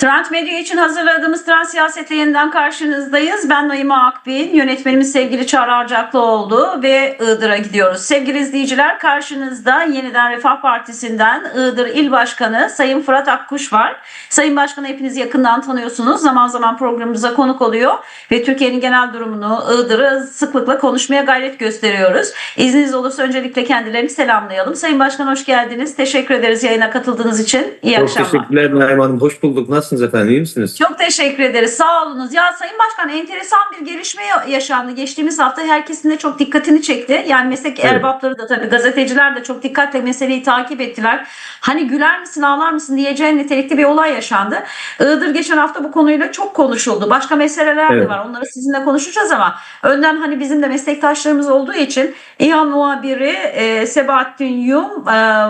Trend Medya için hazırladığımız Trend Siyaset'le yeniden karşınızdayız. Ben Naima Akbil, yönetmenimiz sevgili Çağrı Arcaklıoğlu ve Iğdır'a gidiyoruz. Sevgili izleyiciler karşınızda yeniden Refah Partisi'nden Iğdır İl Başkanı Sayın Fırat Akkuş var. Sayın Başkanı hepiniz yakından tanıyorsunuz. Zaman zaman programımıza konuk oluyor ve Türkiye'nin genel durumunu, Iğdır'ı sıklıkla konuşmaya gayret gösteriyoruz. İzniniz olursa öncelikle kendilerini selamlayalım. Sayın Başkan hoş geldiniz. Teşekkür ederiz yayına katıldığınız için. İyi Çok akşamlar. teşekkürler Naim Hanım. Hoş bulduk. Nasılsınız efendim? İyi misiniz? Çok teşekkür ederiz. Sağ olunuz. Ya Sayın Başkan enteresan bir gelişme yaşandı. Geçtiğimiz hafta herkesin de çok dikkatini çekti. Yani meslek Evet. erbapları da tabii gazeteciler de çok dikkatle meseleyi takip ettiler. Hani güler misin ağlar mısın diyeceğin nitelikli bir olay yaşandı. Iğdır geçen hafta bu konuyla çok konuşuldu. Başka meseleler de Evet. var. Onları sizinle konuşacağız ama önden hani bizim de meslektaşlarımız olduğu için İHA muhabiri e, Sebahattin Yum e,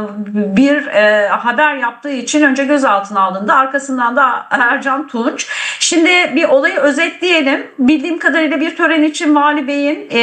bir e, haber yaptığı için önce gözaltına alındı. Arkasından da Ercan Tunç. Şimdi bir olayı özetleyelim. Bildiğim kadarıyla bir tören için Vali Bey'in e,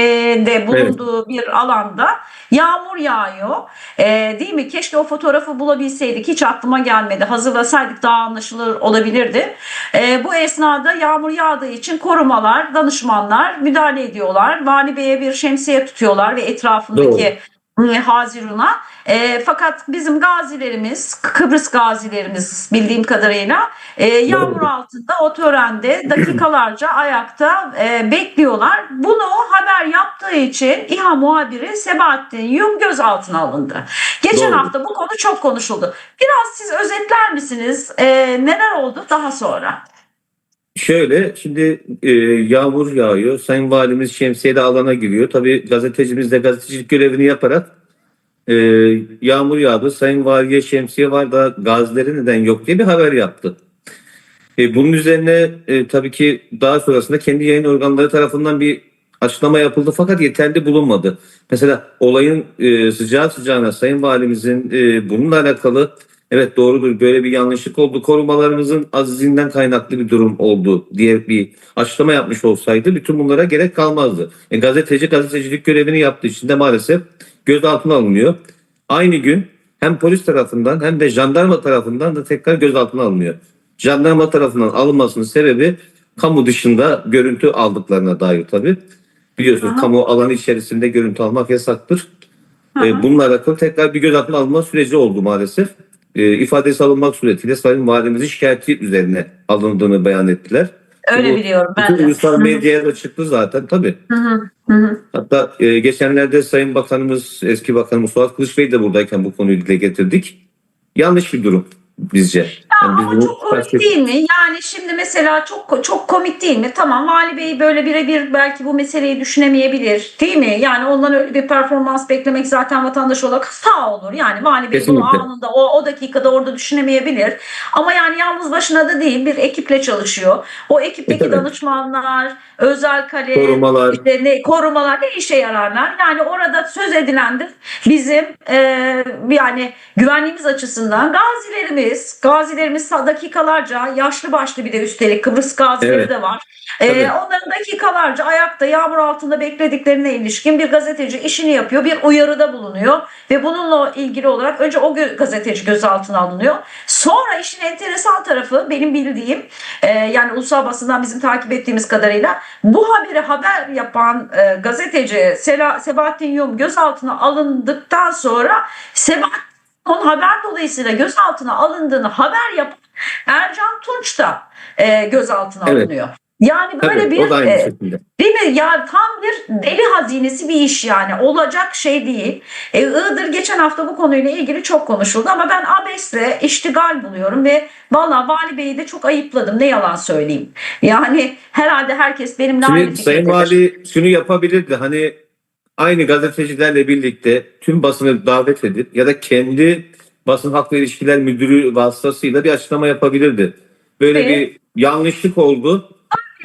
de bulunduğu bir alanda yağmur yağıyor. E, değil mi? Keşke o fotoğrafı bulabilseydik. Hiç aklıma gelmedi. Hazırlasaydık daha anlaşılır olabilirdi. E, bu esnada yağmur yağdığı için korumalar, danışmanlar müdahale ediyorlar. Vali Bey'e bir şemsiye tutuyorlar ve etrafındaki e, Hazirun'a. E, fakat bizim gazilerimiz, Kıbrıs gazilerimiz bildiğim kadarıyla e, yağmur altında o törende dakikalarca ayakta e, bekliyorlar. Bunu haber yaptığı için İHA muhabiri Sebahattin Yum gözaltına alındı. Geçen Doğru. hafta bu konu çok konuşuldu. Biraz siz özetler misiniz? E, neler oldu daha sonra? Şöyle şimdi e, yağmur yağıyor. Sayın Valimiz şemsiyeli alana giriyor. Tabii gazetecimiz de gazetecilik görevini yaparak e, yağmur yağdı. Sayın Valiye şemsiye var da gazileri neden yok diye bir haber yaptı. E, bunun üzerine e, tabii ki daha sonrasında kendi yayın organları tarafından bir açıklama yapıldı fakat yeterli bulunmadı. Mesela olayın e, sıcağı sıcağına Sayın Valimizin e, bununla alakalı evet doğrudur böyle bir yanlışlık oldu korumalarımızın azizinden kaynaklı bir durum oldu diye bir açıklama yapmış olsaydı bütün bunlara gerek kalmazdı. E, gazeteci gazetecilik görevini yaptığı için de maalesef gözaltına alınıyor. Aynı gün hem polis tarafından hem de jandarma tarafından da tekrar gözaltına alınıyor. Jandarma tarafından alınmasının sebebi kamu dışında görüntü aldıklarına dair tabii. Biliyorsunuz Aha. kamu alanı içerisinde görüntü almak yasaktır. Hı. E, bununla alakalı tekrar bir gözaltına alınma süreci oldu maalesef. E, ifadesi alınmak suretiyle Sayın Valimizin şikayeti üzerine alındığını beyan ettiler. Öyle Bu- biliyorum ben Bütün de. ulusal medyaya da çıktı zaten tabii. Hı hı. Hı hı. Hatta e, geçenlerde Sayın Bakanımız, eski Bakanımız Suat Kılıç Bey de buradayken bu konuyu dile getirdik. Yanlış bir durum bizce. Yani biz Ama bunu çok komik tasvip- değil mi? Yani şimdi mesela çok çok komik değil mi? Tamam Vali Bey böyle birebir belki bu meseleyi düşünemeyebilir. Değil mi? Yani ondan öyle bir performans beklemek zaten vatandaş olarak hata olur. Yani Vali Bey bunu Kesinlikle. anında o, o dakikada orada düşünemeyebilir. Ama yani yalnız başına da değil bir ekiple çalışıyor. O ekipteki E, tabii. danışmanlar, özel kalem, Korumalar. işte ne, korumalar ne işe yararlar? Yani orada söz edilendir bizim e, yani güvenliğimiz açısından gazilerimiz, gazilerimiz dakikalarca yaşlı başlı bir de üstelik Kıbrıs gazileri Evet. de var. E, Tabii. onların dakikalarca ayakta yağmur altında beklediklerine ilişkin bir gazeteci işini yapıyor, bir uyarıda bulunuyor ve bununla ilgili olarak önce o gazeteci gözaltına alınıyor. Sonra işin enteresan tarafı benim bildiğim e, yani ulusal basından bizim takip ettiğimiz kadarıyla bu haberi haber yapan e, gazeteci Sela, Sebahattin Yum gözaltına alındıktan sonra Sebahattin haber dolayısıyla gözaltına alındığını haber yapan Ercan Tunç da e, gözaltına Evet. alınıyor. Yani böyle Tabii, bir aynı e. Değil mi? Ya tam bir deli hazinesi bir iş yani. Olacak şey değil. E, Iğdır geçen hafta bu konuyla ilgili çok konuşuldu ama ben abesle iştigal buluyorum ve valla Vali Bey'i de çok ayıpladım. Ne yalan söyleyeyim. Yani herhalde herkes benimle aynı Şimdi Sayın fikirdedir. Vali şunu yapabilirdi. Hani aynı gazetecilerle birlikte tüm basını davet edip ya da kendi basın ve ilişkiler müdürü vasıtasıyla bir açıklama yapabilirdi. Böyle Evet. bir yanlışlık oldu.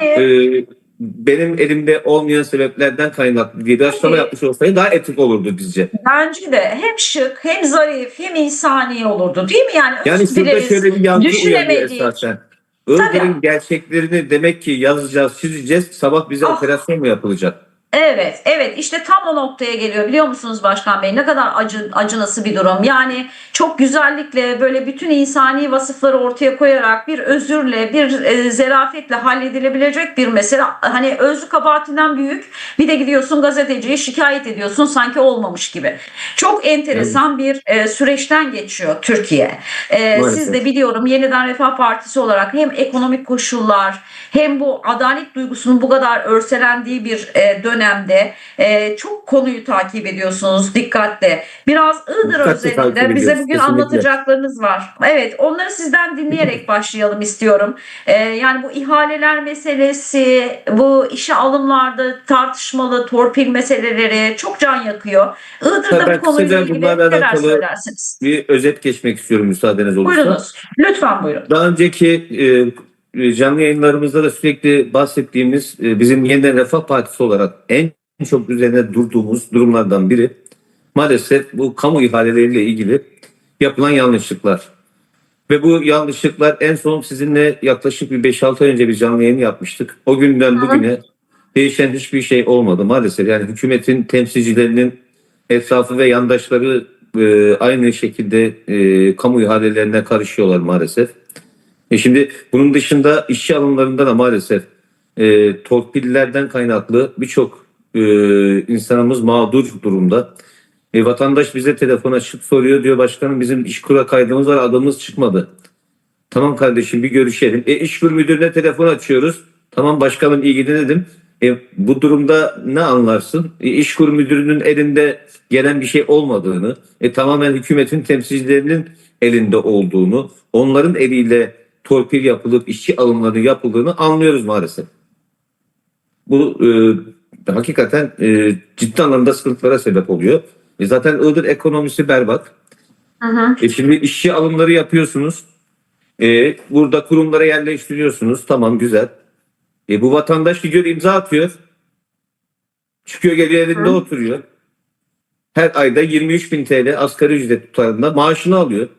Ee, benim elimde olmayan sebeplerden kaynaklı diye bir açıklama yapmış olsaydı daha etik olurdu bizce. Bence de hem şık hem zarif hem insani olurdu değil mi? Yani, Yani şurada şöyle bir yankı uyanıyor esasen. Iğdır'ın gerçeklerini demek ki yazacağız, çizeceğiz. Sabah bize Ah. operasyon mu yapılacak? Evet, evet işte tam o noktaya geliyor biliyor musunuz Başkan Bey? Ne kadar acı, acınası bir durum. Yani çok güzellikle böyle bütün insani vasıfları ortaya koyarak bir özürle, bir e, zerafetle halledilebilecek bir mesele. Hani özlü kabahatinden büyük. Bir de gidiyorsun gazeteciye şikayet ediyorsun sanki olmamış gibi. Çok enteresan bir e, süreçten geçiyor Türkiye. E, Maalesef. siz de biliyorum Yeniden Refah Partisi olarak hem ekonomik koşullar hem bu adalet duygusunun bu kadar örselendiği bir e, dönemde e, çok konuyu takip ediyorsunuz dikkatle. Biraz Iğdır Dikkatle özelinde bize bugün kesinlikle. anlatacaklarınız var. Evet onları sizden dinleyerek başlayalım istiyorum. E, yani bu ihaleler meselesi, bu işe alımlarda tartışmalı torpil meseleleri çok can yakıyor. Iğdır'da Ben bu konuyla ilgili neler söylersiniz? Bir özet geçmek istiyorum müsaadeniz olursa. Buyurunuz. Lütfen buyurun. Daha önceki e, canlı yayınlarımızda da sürekli bahsettiğimiz e, bizim Yeniden Refah Partisi olarak en çok üzerine durduğumuz durumlardan biri maalesef bu kamu ihaleleriyle ilgili yapılan yanlışlıklar. Ve bu yanlışlıklar en son sizinle yaklaşık bir 5-6 ay önce bir canlı yayın yapmıştık. O günden bugüne değişen hiçbir şey olmadı maalesef. Yani hükümetin temsilcilerinin etrafı ve yandaşları e, aynı şekilde e, kamu ihalelerine karışıyorlar maalesef. E şimdi bunun dışında işçi alımlarında da maalesef e, torpillerden kaynaklı birçok e, insanımız mağdur durumda. E, vatandaş bize telefon açıp soruyor diyor başkanım bizim işkura kaydımız var adımız çıkmadı. Tamam kardeşim bir görüşelim. E, işkur müdürüne telefon açıyoruz. Tamam başkanım ilgilenelim. E, bu durumda ne anlarsın? E, işkur müdürünün elinde gelen bir şey olmadığını, e, tamamen hükümetin temsilcilerinin elinde olduğunu, onların eliyle torpil yapılıp işçi alımları yapıldığını anlıyoruz maalesef. Bu e, hakikaten e, ciddi anlamda sıkıntılara sebep oluyor. E, zaten Iğdır ekonomisi berbat. Hı. E şimdi işçi alımları yapıyorsunuz. E, burada kurumlara yerleştiriyorsunuz. Tamam güzel. E, bu vatandaş gidiyor imza atıyor. Çıkıyor geliyor evinde Hı. oturuyor. Her ayda 23 bin TL asgari ücret tutarında maaşını alıyor.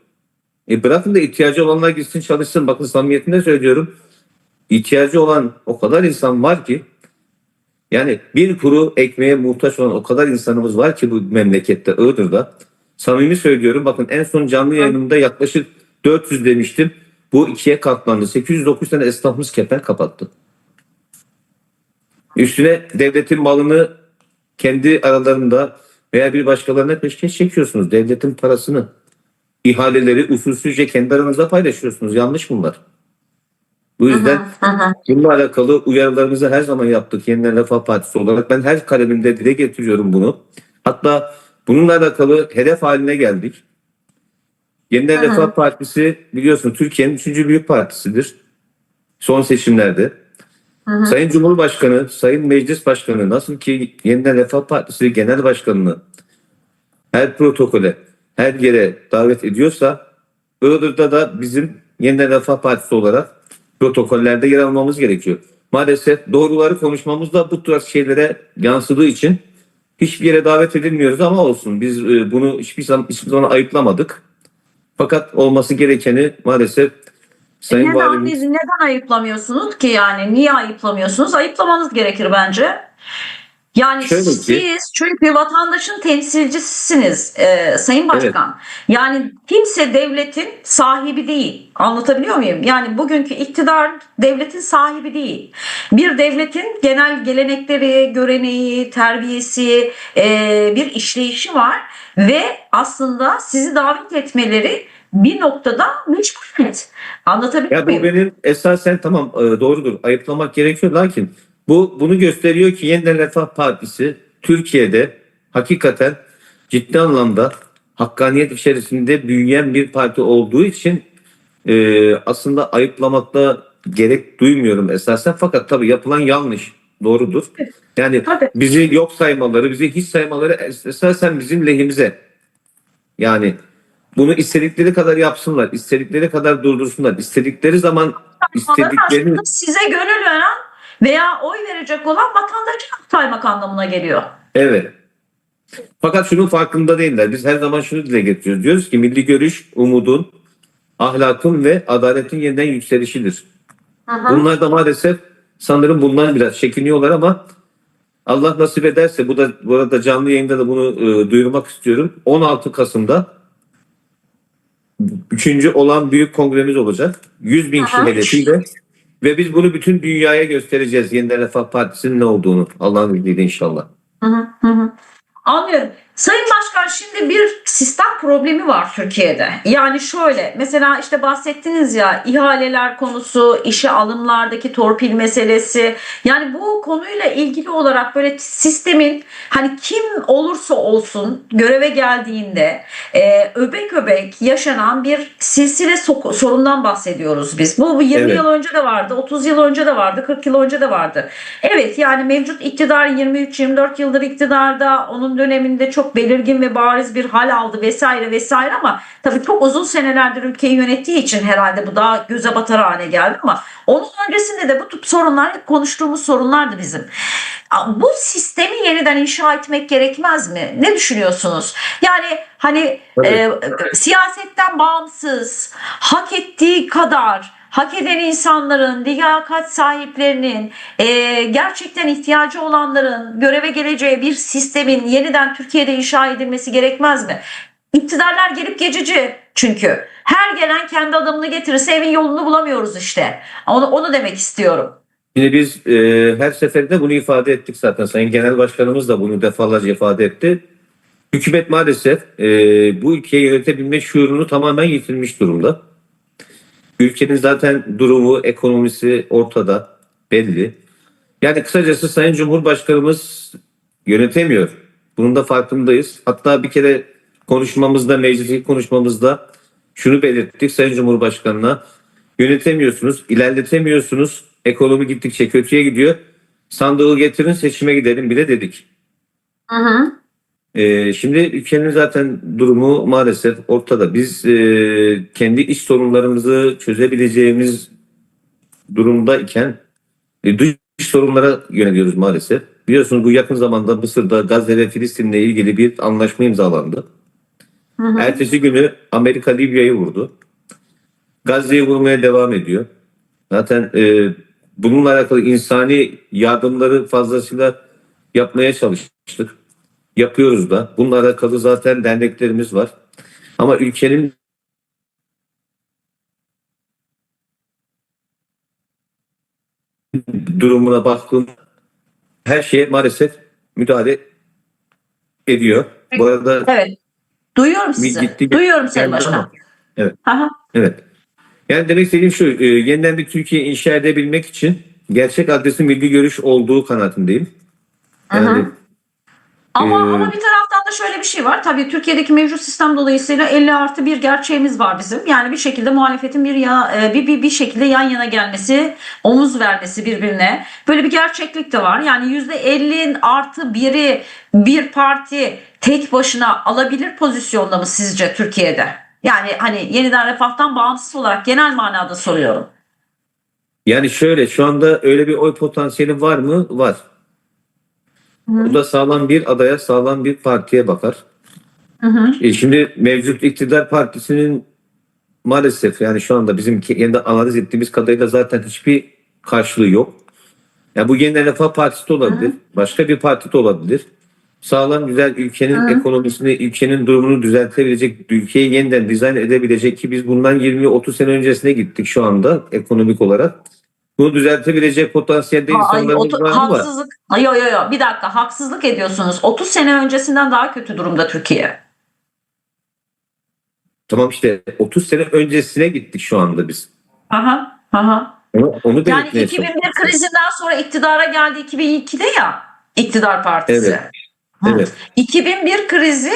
E bırakın da ihtiyacı olanlar gitsin çalışsın. Bakın samimiyetimle söylüyorum. İhtiyacı olan o kadar insan var ki yani bir kuru ekmeğe muhtaç olan o kadar insanımız var ki bu memlekette Iğdır'da. Samimi söylüyorum bakın en son canlı yayınımda yaklaşık 400 demiştim. Bu ikiye katlandı. 809 tane esnafımız kepen kapattı. Üstüne devletin malını kendi aralarında veya bir başkalarına peşkeş çekiyorsunuz. Devletin parasını, ihaleleri usulsüzce kendi aranızda paylaşıyorsunuz. Yanlış bunlar. Bu yüzden hı. Bununla alakalı uyarılarımızı her zaman yaptık Yeniden Refah Partisi olarak. Ben her kalemimde dile getiriyorum bunu. Hatta bununla alakalı hedef haline geldik. Yeniden hı. Refah Partisi biliyorsun Türkiye'nin üçüncü büyük partisidir. Son seçimlerde. Hı. Sayın Cumhurbaşkanı, Sayın Meclis Başkanı nasıl ki Yeniden Refah Partisi Genel Başkanı'nı her protokole, her yere davet ediyorsa Iğdır'da da bizim Yeniden Refah Partisi olarak protokollerde yer almamız gerekiyor. Maalesef doğruları konuşmamızda bu tarz şeylere yansıdığı için hiçbir yere davet edilmiyoruz ama olsun. Biz e, bunu hiçbir zaman, hiçbir zaman ayıplamadık. Fakat olması gerekeni maalesef Sayın neden, Valimiz biz neden ayıplamıyorsunuz ki yani? Niye ayıplamıyorsunuz? Ayıplamanız gerekir bence. Yani Şöyle ki- siz çünkü vatandaşın temsilcisisiniz e, Sayın Başkan. Yani kimse devletin sahibi değil. Anlatabiliyor muyum? Yani bugünkü iktidar devletin sahibi değil. Bir devletin genel gelenekleri, göreneği, terbiyesi, e, bir işleyişi var ve aslında sizi davet etmeleri bir noktada mecburiyet. Anlatabiliyor Ya bu muyum? benim esasen tamam e, doğrudur ayıplamak gerekiyor lakin bu bunu gösteriyor ki Yeniden Refah Partisi Türkiye'de hakikaten ciddi anlamda hakkaniyet içerisinde büyüyen bir parti olduğu için e, aslında ayıplamakta gerek duymuyorum esasen fakat tabii yapılan yanlış doğrudur. Yani Tabii. bizi yok saymaları, bizi hiç saymaları es- esasen bizim lehimize. Yani bunu istedikleri kadar yapsınlar, istedikleri kadar durdursunlar, istedikleri zaman istediklerini size gönül veren veya oy verecek olan vatandaşı saymak anlamına geliyor. Evet. Fakat şunun farkında değiller. Biz her zaman şunu dile getiriyoruz. Diyoruz ki milli görüş umudun, ahlakın ve adaletin yeniden yükselişidir. Hı hı. Bunlar da maalesef sanırım bundan biraz çekiniyorlar ama Allah nasip ederse bu da bu arada canlı yayında da bunu e, duyurmak istiyorum. 16 Kasım'da üçüncü olan büyük kongremiz olacak. 100 bin kişi Aha. hedefiyle ve biz bunu bütün dünyaya göstereceğiz. Yeniden Refah Partisi'nin ne olduğunu. Allah'ın izniyle inşallah. Hı hı, hı. Anlıyorum. Sayın Başkan şimdi bir sistem problemi var Türkiye'de. Yani şöyle mesela işte bahsettiniz ya ihaleler konusu, işe alımlardaki torpil meselesi. Yani bu konuyla ilgili olarak böyle sistemin hani kim olursa olsun göreve geldiğinde e, öbek öbek yaşanan bir silsile so- sorundan bahsediyoruz biz. Bu, bu 20 Evet. yıl önce de vardı, 30 yıl önce de vardı, 40 yıl önce de vardı. Evet yani mevcut iktidar 23-24 yıldır iktidarda onun döneminde çok belirgin ve bariz bir hal aldı vesaire vesaire ama tabii çok uzun senelerdir ülkeyi yönettiği için herhalde bu daha göze batar hale geldi ama onun öncesinde de bu tip sorunlar konuştuğumuz sorunlardı bizim. Bu sistemi yeniden inşa etmek gerekmez mi? Ne düşünüyorsunuz? Yani hani Tabii. e, siyasetten bağımsız, hak ettiği kadar hak eden insanların, liyakat sahiplerinin, e, gerçekten ihtiyacı olanların göreve geleceği bir sistemin yeniden Türkiye'de inşa edilmesi gerekmez mi? İktidarlar gelip geçici çünkü. Her gelen kendi adamını getirirse evin yolunu bulamıyoruz işte. Onu, onu demek istiyorum. Şimdi biz e, her seferinde bunu ifade ettik zaten. Sayın Genel Başkanımız da bunu defalarca ifade etti. Hükümet maalesef e, bu ülkeyi yönetebilme şuurunu tamamen yitirmiş durumda. Ülkenin zaten durumu, ekonomisi ortada, belli. Yani kısacası Sayın Cumhurbaşkanımız yönetemiyor. Bunun da farkındayız. Hatta bir kere konuşmamızda, meclisteki konuşmamızda şunu belirttik Sayın Cumhurbaşkanı'na. Yönetemiyorsunuz, ilerletemiyorsunuz. Ekonomi gittikçe kötüye gidiyor. Sandığı getirin seçime gidelim bile dedik. Hı hı. Ee, şimdi ülkenin zaten durumu maalesef ortada. Biz e, kendi iç sorunlarımızı çözebileceğimiz durumdayken e, dış sorunlara yöneliyoruz maalesef. Biliyorsunuz bu yakın zamanda Mısır'da Gazze ve Filistin'le ilgili bir anlaşma imzalandı. Hı hı. Ertesi günü Amerika Libya'yı vurdu. Gazze'yi vurmaya devam ediyor. Zaten e, bununla alakalı insani yardımları fazlasıyla yapmaya çalıştık. Yapıyoruz da. Bununla alakalı zaten derneklerimiz var. Ama ülkenin durumuna baktığım her şeye maalesef müdahale ediyor. Bu arada Evet. Duyuyorum sizi. gitti- Duyuyorum Sayın geldi Başkan. ama- Evet. Aha. Evet. Yani demek istediğim şu, e, yeniden bir Türkiye inşa edebilmek için gerçek adresin milli görüş olduğu kanaatindeyim. Yani Aha. Ama, Ee, ama bir taraftan da şöyle bir şey var. Tabii Türkiye'deki mevcut sistem dolayısıyla 50 artı bir gerçeğimiz var bizim. Yani bir şekilde muhalefetin bir ya e, bir, bir, bir şekilde yan yana gelmesi, omuz vermesi birbirine. Böyle bir gerçeklik de var. Yani %50'in artı biri bir parti tek başına alabilir pozisyonda mı sizce Türkiye'de? Yani hani yeniden refahtan bağımsız olarak genel manada soruyorum. yani şöyle şu anda öyle bir oy potansiyeli var mı? Var. Bu da sağlam bir adaya, sağlam bir partiye bakar. Hı hı. E şimdi mevcut iktidar partisinin maalesef yani şu anda bizim kendi analiz ettiğimiz kadarıyla zaten hiçbir karşılığı yok. Yani bu Yeniden Refah Partisi de olabilir. Başka bir parti de olabilir. Sağlam güzel ülkenin Hı. ekonomisini, ülkenin durumunu düzeltebilecek, ülkeyi yeniden dizayn edebilecek ki biz bundan 20-30 sene öncesine gittik şu anda ekonomik olarak. Bunu düzeltebilecek potansiyelde Ay, insanlarımız var mı? Haksızlık. Ay, Yo yo yo bir dakika haksızlık ediyorsunuz. 30 sene öncesinden daha kötü durumda Türkiye. Tamam işte 30 sene öncesine gittik şu anda biz. Aha, aha. Onu, onu Yani belirtmeye 2001 krizinden sonra iktidara geldi 2002'de ya iktidar partisi. Evet. Evet. 2001 krizi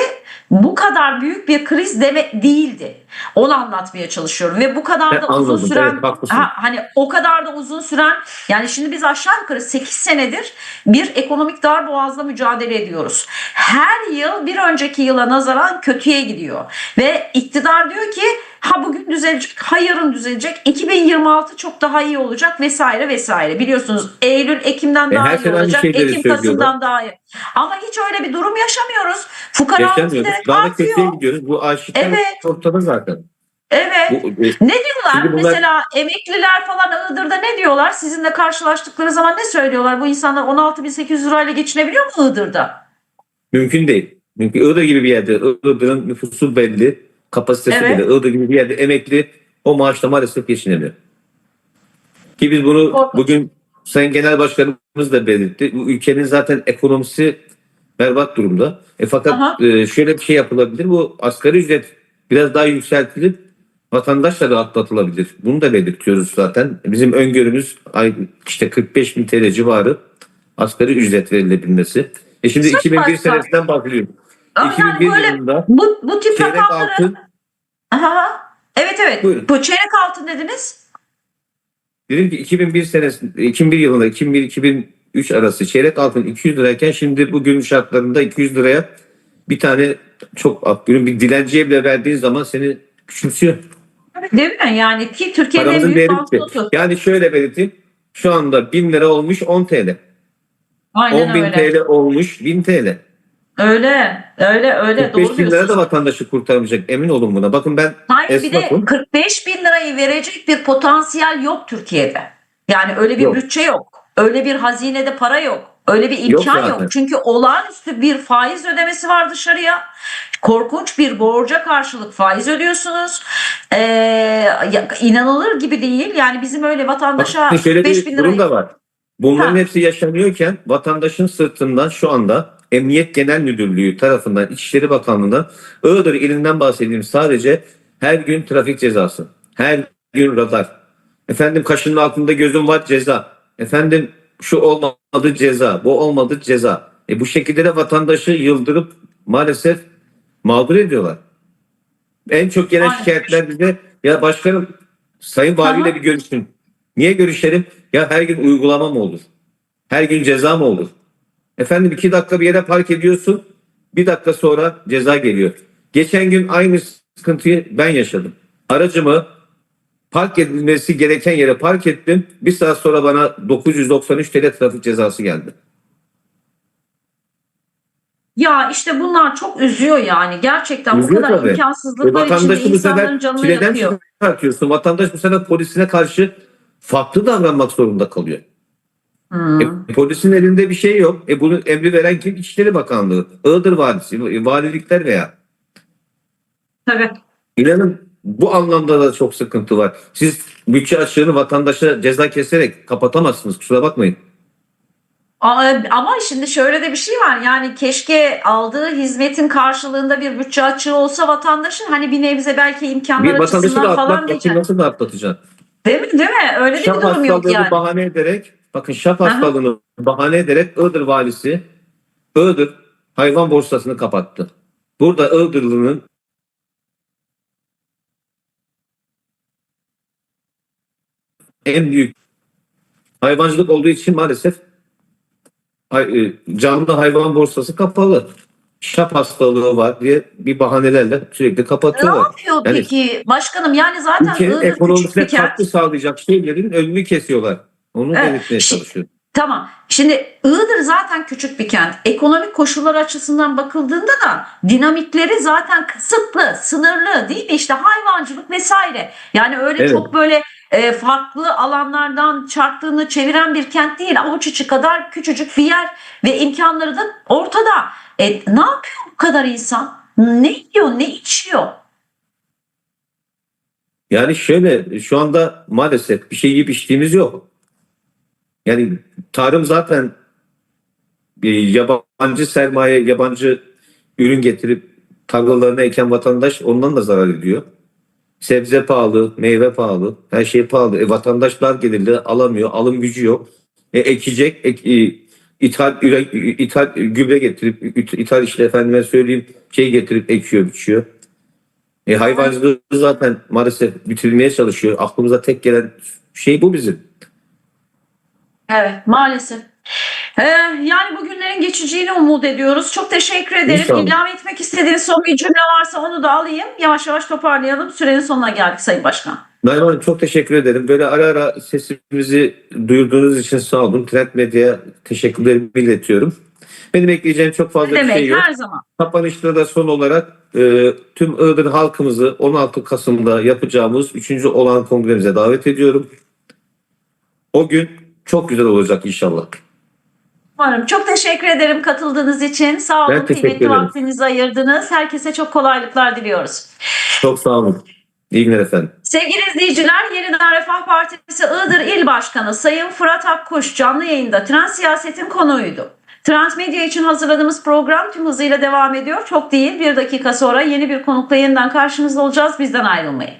bu kadar büyük bir kriz deme değildi. Onu anlatmaya çalışıyorum ve bu kadar Ben da uzun anladım, süren evet, haklısın. ha, hani o kadar da uzun süren yani şimdi biz aşağı yukarı 8 senedir bir ekonomik darboğazla mücadele ediyoruz. Her yıl bir önceki yıla nazaran kötüye gidiyor ve iktidar diyor ki ha bugün düzelecek, ha yarın düzelecek, 2026 çok daha iyi olacak vesaire vesaire. Biliyorsunuz Eylül, Ekim'den E, daha iyi olacak, şeyleri Ekim. Kasım'dan daha iyi. Ama hiç öyle bir durum yaşamıyoruz. Fukara Yaşamıyoruz. giderek Daha da artıyor. kötüye gidiyoruz. Bu aşikar Evet. ortada zaten. Bu, Evet. e, Ne diyorlar? Bunlar- Mesela emekliler falan Iğdır'da ne diyorlar? Sizinle karşılaştıkları zaman ne söylüyorlar? Bu insanlar 16.800 lirayla geçinebiliyor mu Iğdır'da? mümkün değil. Mümkün. Iğdır gibi bir yerde Iğdır'ın nüfusu belli, kapasitesi Evet. belli. Iğdır gibi bir yerde emekli o maaşla maalesef geçinemiyor. Ki biz bunu Korkunç. bugün Sayın Genel Başkanımız da belirtti. Bu ülkenin zaten ekonomisi berbat durumda. E fakat Aha. e, şöyle bir şey yapılabilir. Bu asgari ücret biraz daha yükseltilip vatandaşla da atlatılabilir. Bunu da belirtiyoruz zaten. Bizim öngörümüz işte 45 bin TL civarı asgari ücret verilebilmesi. E şimdi Sırf 2001 başka- senesinden bahsediyorum. Ama 2001 yani böyle yılında bu, bu tip çeyrek rakamları... altın Aha. Evet evet. Buyurun. Bu çeyrek altın dediniz. dedim ki 2001 senesi 2001 yılında 2001 2003 arası çeyrek altın 200 lirayken şimdi bugün şartlarında 200 liraya bir tane çok akgünün bir dilenciye bile verdiğin zaman seni küçümsüyor. Değil mi? Yani ki Türkiye'nin en Paramızın büyük banknotu. Yani şöyle belirteyim. Şu anda 1000 lira olmuş 10 TL. Aynen 10 bin öyle. TL olmuş 1000 TL. Öyle. Öyle öyle. 45 Doğru bin lira diyorsunuz. da vatandaşı kurtarmayacak emin olun buna. Bakın ben Hayır bir de esnafım. 45 bin lirayı verecek bir potansiyel yok Türkiye'de. Yani öyle bir Yok. bütçe yok. Öyle bir hazinede para yok. Öyle bir Yok imkan yok. zaten. Çünkü olağanüstü bir faiz ödemesi var dışarıya. Korkunç bir borca karşılık faiz ödüyorsunuz. Ee, inanılır gibi değil. Yani bizim öyle vatandaşa Bakın şöyle 5 bir bin durum lirayı... da var. Bunların Ha. hepsi yaşanıyorken vatandaşın sırtından şu anda Emniyet Genel Müdürlüğü tarafından İçişleri Bakanlığı'ndan Iğdır ilinden bahsedeyim sadece her gün trafik cezası. Her gün radar. Efendim kaşının altında gözüm var ceza. Efendim şu olmadı ceza. Bu olmadı ceza. E bu şekilde de vatandaşı yıldırıp maalesef mağdur ediyorlar. En çok gelen Aynen. şikayetler bize ya başkanım sayın valiyle Aha. bir görüşün. Niye görüşelim? Ya her gün uygulama mı olur? Her gün ceza mı olur? Efendim iki dakika bir yere park ediyorsun. Bir dakika sonra ceza geliyor. Geçen gün aynı sıkıntıyı ben yaşadım. Aracımı park edilmesi gereken yere park ettim. Bir saat sonra bana 993 TL trafik cezası geldi. Ya işte bunlar çok üzüyor yani. Gerçekten bu Üzüyor kadar tabii. E, imkansızlıklar içinde vatandaşı bu insanların canını yakıyor. Vatandaş bu sefer polisine karşı farklı davranmak zorunda kalıyor. Hmm. E, polisin elinde bir şey yok. E bunu emri veren kim? İçişleri Bakanlığı, Iğdır Valisi, valilikler veya. Tabii. İnanın bu anlamda da çok sıkıntı var. Siz bütçe açığını vatandaşa ceza keserek kapatamazsınız. Kusura bakmayın. Ama ama şimdi şöyle de bir şey var. Yani keşke aldığı hizmetin karşılığında bir bütçe açığı olsa vatandaşın hani bir nebze belki Bir imkanlar da açısından falan atlat, diyecek. nasıl da atlatacaksın? Değil mi? Değil mi? Öyle de bir durum yok yani. bahane ederek, bakın şap Aha. hastalığını bahane ederek Iğdır valisi Iğdır hayvan borsasını kapattı. Burada Iğdırlı'nın en büyük hayvancılık olduğu için maalesef e, canlı hayvan borsası kapalı. Şap hastalığı var diye bir bahanelerle sürekli Ne kapatıyorlar. yapıyor Yani- peki başkanım? Yani zaten Iğdır ekonomisine katkı sağlayacak şeylerin önünü kesiyorlar. Onu belirtmeye çalışıyorum. Tamam. Şimdi Iğdır zaten küçük bir kent. Ekonomik koşullar açısından bakıldığında da dinamikleri zaten kısıtlı, sınırlı değil mi? İşte hayvancılık vesaire. Yani öyle Evet. çok böyle e, farklı alanlardan çarptığını çeviren bir kent değil. Avuç içi kadar küçücük bir yer ve imkanları da ortada. E, ne yapıyor bu kadar insan? Ne yiyor, ne içiyor? Yani şöyle şu anda maalesef bir şey yiyip içtiğimiz yok. Yani tarım zaten yabancı sermaye, yabancı ürün getirip tarlalarına eken vatandaş ondan da zarar ediyor. Sebze pahalı, meyve pahalı, her şey pahalı. E, vatandaşlar gelirli alamıyor, alım gücü yok. E, ekecek, ek, e, ithal, üre- ithal gübre getirip, ith- ithal işte efendime söyleyeyim şey getirip ekiyor, biçiyor. E, hayvancılığı zaten maalesef bitirilmeye çalışıyor. Aklımıza tek gelen şey bu bizim. Evet maalesef. Ee, yani bugünlerin geçeceğini umut ediyoruz. Çok teşekkür ederim. İnşallah. İlave etmek istediğiniz son bir cümle varsa onu da alayım. Yavaş yavaş toparlayalım. Sürenin sonuna geldik Sayın Başkan. Naim Hanım çok teşekkür ederim. Böyle ara ara sesimizi duyurduğunuz için sağ olun. Trend Medya'ya teşekkürlerimi iletiyorum. Benim ekleyeceğim çok fazla Ne bir demek şey yok. her zaman. Kapanışta da son olarak e, tüm Iğdır halkımızı 16 Kasım'da yapacağımız 3. olan kongremize davet ediyorum. O gün çok güzel olacak inşallah. Umarım. Çok teşekkür ederim katıldığınız için. Sağ Ben olun. teşekkür Kıymetli vaktinizi ayırdınız. Herkese çok kolaylıklar diliyoruz. Çok sağ olun. İyi günler efendim. Sevgili izleyiciler, Yeniden Refah Partisi Iğdır İl Başkanı Sayın Fırat Akkuş canlı yayında trans siyasetin konuğuydu. Transmedya için hazırladığımız program tüm hızıyla devam ediyor. Çok değil bir dakika sonra yeni bir konukla yeniden karşınızda olacağız. Bizden ayrılmayın.